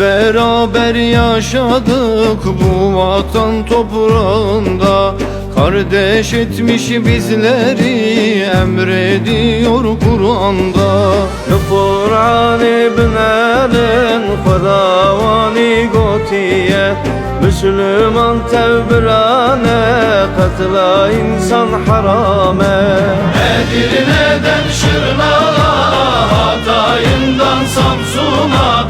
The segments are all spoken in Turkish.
beraber yaşadık bu vatan toprağında. Kardeş etmiş bizleri emrediyor Kur'an'da. Kur'an-ı binen Xudavani gotiye. Müslüman tevbirane Katla insan harame. Edirne'den Şırnak'a Hatay'ından Samsun'a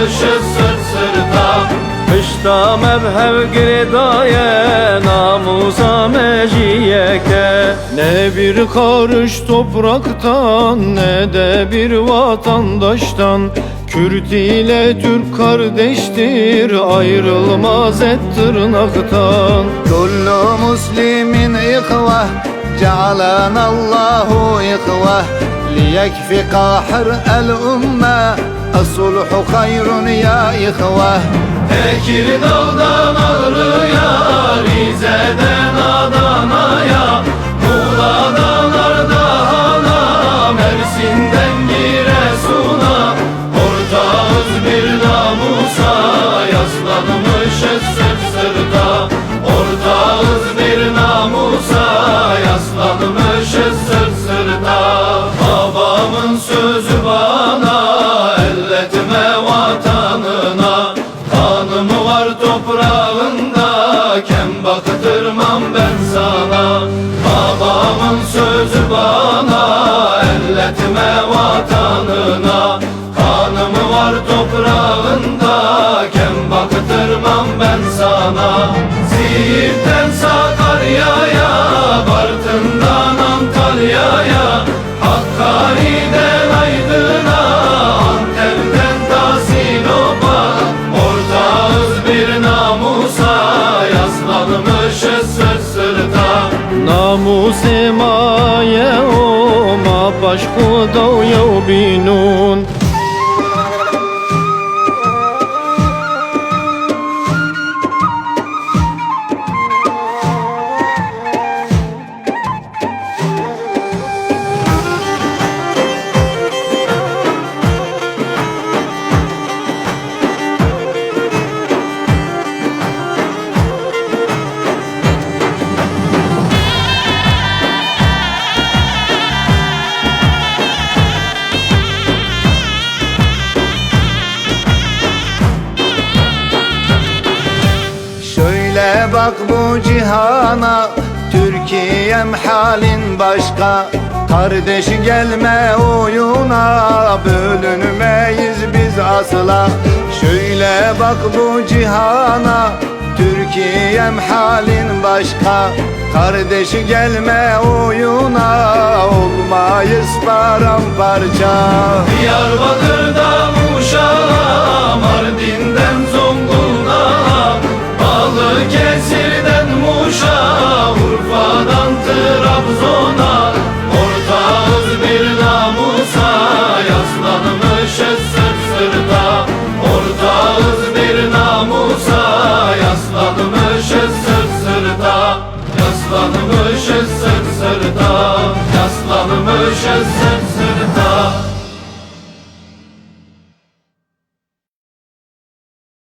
Yaslanmışız sırt sırta Pişta mevhev girdaye Namusa meciyeke Ne bir karış topraktan ne de bir vatandaştan Kürt ile Türk kardeştir ayrılmaz et tırnaktan كل مسلم إخوة جعلنا الله إخوة ليكفي قاحر الأمة الصلح خير يا إخوة Tekirdağ'dan Ağrı'ya, Rize'den Adana'ya Muğla'dan Ardahan'a, Mersin'den Giresun'a Ortağız bir namusa, yaslanmışız sırt sırta Ortağız bir namusa, yaslanmışız sırt sırta Babamın sözü Kem baktırmam ben sana. Babamın sözü bana Elletme vatanına. Kanım var toprağında Kem baktırmam ben sana. Siirt'ten Sakarya'ya se ma je o ma paš hodov je jo binun. Şöyle bak bu cihana Türkiye'm halin başka. Kardeş gelme oyuna Bölünmeyiz biz asla. Şöyle bak bu cihana Türkiye'm halin başka. Kardeş gelme oyuna Olmayız paramparça. Diyarbakır'dan Yaslanmışız sırt sırta Yaslanmışız sırta